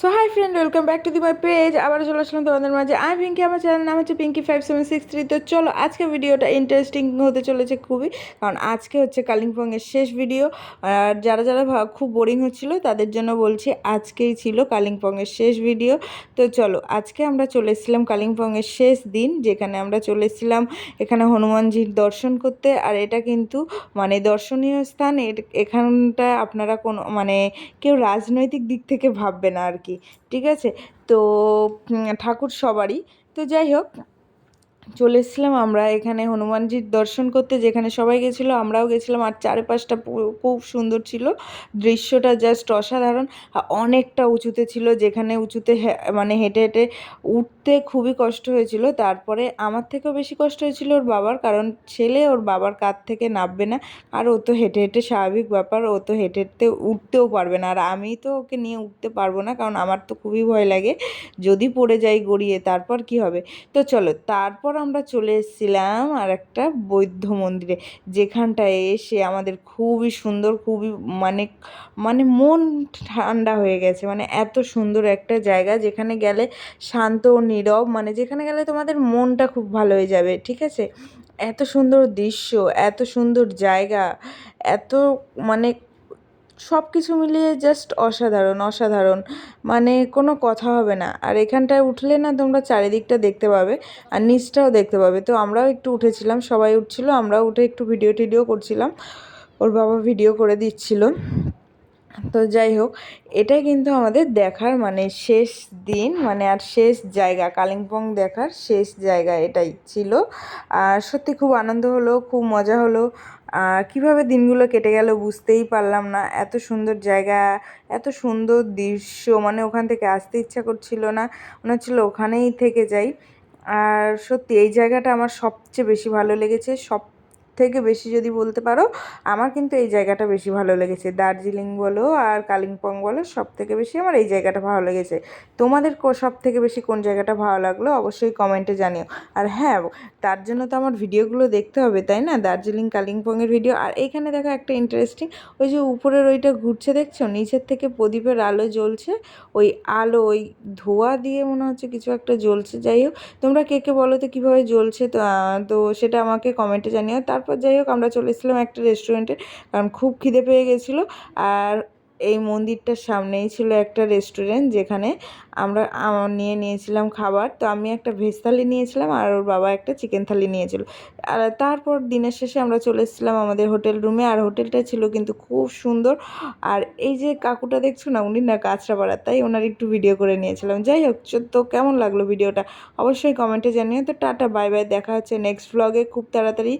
So hi friend welcome back to the my page আবার চলে আসলাম তোমাদের মাঝে। আমি পিঙ্কি আমার চ্যানেল নাম হচ্ছে Pinky five seven six three তো চলো, আজকে ভিডিওটা ইন্টারেস্টিং হতে চলেছে খুবই, কারণ আজকে হচ্ছে কালিম্পংয়ের শেষ ভিডিও আর যারা যারা খুব বোরিং হচ্ছিল, তাদের জন্য বলছি আজকেই ছিল কালিম্পংয়ের শেষ ভিডিও তো চলো, আজকে আমরা চলে এসেছিলাম কালিম্পংয়ের শেষ দিন, যেখানে আমরা চলে এসেছিলাম এখানে হনুমানজির দর্শন করতে। আর এটা কিন্তু মানে দর্শনীয় স্থান এখানটা আপনারা কোনো মানে কেউ রাজনৈতিক দিক থেকে ভাববে না আর কি ঠিক আছে? তো ঠাকুর সবারই। তো যাই হোক চলে এসেছিলাম আমরা এখানে হনুমানজির দর্শন করতে, যেখানে সবাই গেছিল, আমরাও গেছিলাম। আর চারপাশটা খুব সুন্দর ছিল। দৃশ্যটা জাস্ট অসাধারণ। অনেকটা উঁচুতে ছিল, যেখানে উঁচুতে মানে হেঁটে হেঁটে উঠতে খুবই কষ্ট হয়েছিল। তারপরে আমার থেকেও বেশি কষ্ট হয়েছিল ওর বাবার, কারণ ছেলে ওর বাবার কাঁধ থেকে নামবে না। আর ও তো হেঁটে হেঁটে স্বাভাবিক ব্যাপার, ও তো হেঁটে হেঁটে উঠতেও পারবে না। আর আমি তো ওকে নিয়ে উঠতে পারব না, কারণ আমার তো খুবই ভয় লাগে। যদি পড়ে যাই গড়িয়ে, তারপর কি হবে? তো চলো, তারপর আমরা চলে এসেছিলাম আর একটা বৌদ্ধ মন্দিরে। যেখানটায় এসে আমাদের খুবই সুন্দর, খুবই মানে মানে মন ঠান্ডা হয়ে গেছে। মানে এত সুন্দর একটা জায়গা যেখানে গেলে শান্ত নীরব মানে যেখানে গেলে তোমাদের মনটা খুব ভালো হয়ে যাবে, ঠিক আছে? এত সুন্দর দৃশ্য, এত সুন্দর জায়গা, এত মানে সব কিছু মিলিয়ে জাস্ট অসাধারণ অসাধারণ। মানে কোনো কথা হবে না। আর এখানটায় উঠলে না তোমরা চারিদিকটা দেখতে পাবে আর নিচটাও দেখতে পাবে। তো আমরাও একটু উঠেছিলাম, সবাই উঠছিল, আমরাও উঠে একটু ভিডিও টিডিও করছিলাম। ওর বাবা ভিডিও করে দিচ্ছিল। তো যাই হোক, এটাই কিন্তু আমাদের দেখার মানে শেষ দিন মানে আর শেষ জায়গা, কালিম্পং দেখার শেষ জায়গা এটাই ছিল। আর সত্যি খুব আনন্দ হলো, খুব মজা হলো। কীভাবে দিনগুলো কেটে গেল বুঝতেই পারলাম না। এত সুন্দর জায়গা, এত সুন্দর দৃশ্য মানে ওখান থেকে আসতে ইচ্ছা করছিল না, মনে হচ্ছিল ওখানেই থেকে যাই। আর সত্যি এই জায়গাটা আমার সবচেয়ে বেশি ভালো লেগেছে, সব থেকে বেশি যদি বলতে পারো, আমার কিন্তু এই জায়গাটা বেশি ভালো লেগেছে। দার্জিলিং বলো আর কালিম্পং বলো সব থেকে বেশি আমার এই জায়গাটা ভালো লেগেছে। তোমাদের সব থেকে বেশি কোন জায়গাটা ভালো লাগল অবশ্যই কমেন্টে জানিও। আর হ্যাঁ তার জন্য তো আমার ভিডিওগুলো দেখতে হবে, তাই না? দার্জিলিং, কালিম্পংয়ের ভিডিও আর এইখানে দেখো একটা ইন্টারেস্টিং ওই যে উপরের ওইটা ঘুরছে দেখছ? নিচের থেকে প্রদীপের আলো জ্বলছে, ওই আলো, ওই ধোঁয়া দিয়ে মনে হচ্ছে কিছু একটা জ্বলছে। যাই হোক, তোমরা কে কে বলো তো কীভাবে জ্বলছে? তো সেটা আমাকে কমেন্টে জানিও। তারপর যাই হোক আমরা চলে এসেছিলাম একটা রেস্টুরেন্টে কারণ খুব খিদে পেয়ে গেছিল। আর এই মন্দিরটার সামনেই ছিল একটা রেস্টুরেন্ট যেখানে আমরা, আম- নিয়ে নিয়েছিলাম খাবার। তো আমি একটা ভেজ থালি নিয়েছিলাম আর ওর বাবা একটা চিকেন থালি নিয়েছিল। আর তারপর দিনের শেষে আমরা চলে এসেছিলাম আমাদের হোটেল রুমে আর হোটেলটা ছিল কিন্তু খুব সুন্দর। আর এই যে কাকুটা দেখছ না, উনি না কাঁচরাপাড়া তাই ওনার একটু ভিডিও করে নিয়েছিলাম। যাই হোক তো কেমন লাগল ভিডিওটা অবশ্যই কমেন্টে জানিও। তো টাটা বাই বাই দেখা হচ্ছে নেক্সট ভ্লগে খুব তাড়াতাড়ি।